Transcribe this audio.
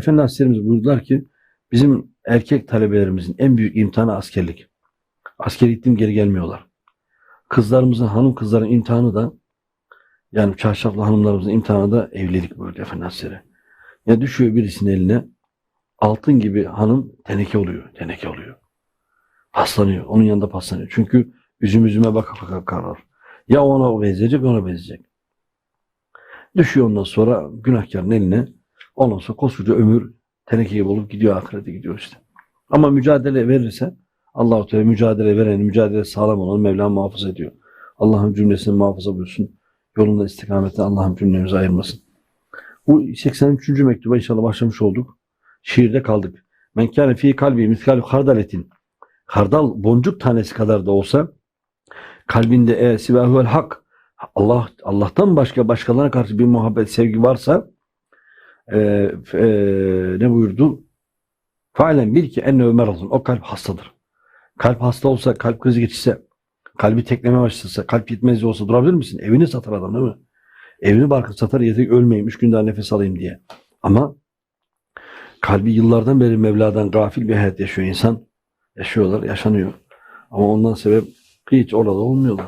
Efendi Hazretlerimiz buyurdular ki bizim erkek talebelerimizin en büyük imtihanı askerlik. Askere gittim geri gelmiyorlar. Kızlarımızın, hanım kızların imtihanı da yani çarşaflı hanımlarımızın imtihanı da evlilik buyurdu Efendi Hazretleri. Ya düşüyor birisinin eline altın gibi hanım teneke oluyor. Teneke oluyor. Paslanıyor. Onun yanında paslanıyor. Çünkü üzüm üzüme baka baka karar. Ya ona benzeyecek ona benzeyecek. Düşüyor ondan sonra günahkarın eline. Ondan sonra koskoca ömür teneke gibi olup gidiyor ahirete gidiyor işte. Ama mücadele verirse Allah-u Teala mücadele veren, mücadele sağlam olan Mevlam muhafaza ediyor. Allah'ım cümlesini muhafaza buyursun. Yolunda istikamette Allah'ım cümlemizi ayırmasın. Bu 83. mektuba inşallah başlamış olduk. Şiirde kaldık. Men kâne fî kalbi miskal hardaletin. Hardal boncuk tanesi kadar da olsa kalbinde e sivahuvel hak Allah Allah'tan başka başkalarına karşı bir muhabbet, sevgi varsa e, e, ne buyurdu? Falen bil ki enne ömer olsun. O kalp hastadır. Kalp hasta olsa, kalp krizi geçirse, kalbi tekleme başlasa, kalp yetmezliği olsa durabilir misin? Evini satar adam değil mi? Evini barkı satar yeter ölmeyeyim, üç gün daha nefes alayım diye. Ama kalbi yıllardan beri Mevla'dan gafil bir hayat yaşıyor insan. Yaşıyorlar, yaşanıyor. Ama ondan sebep hiç orada olmuyorlar.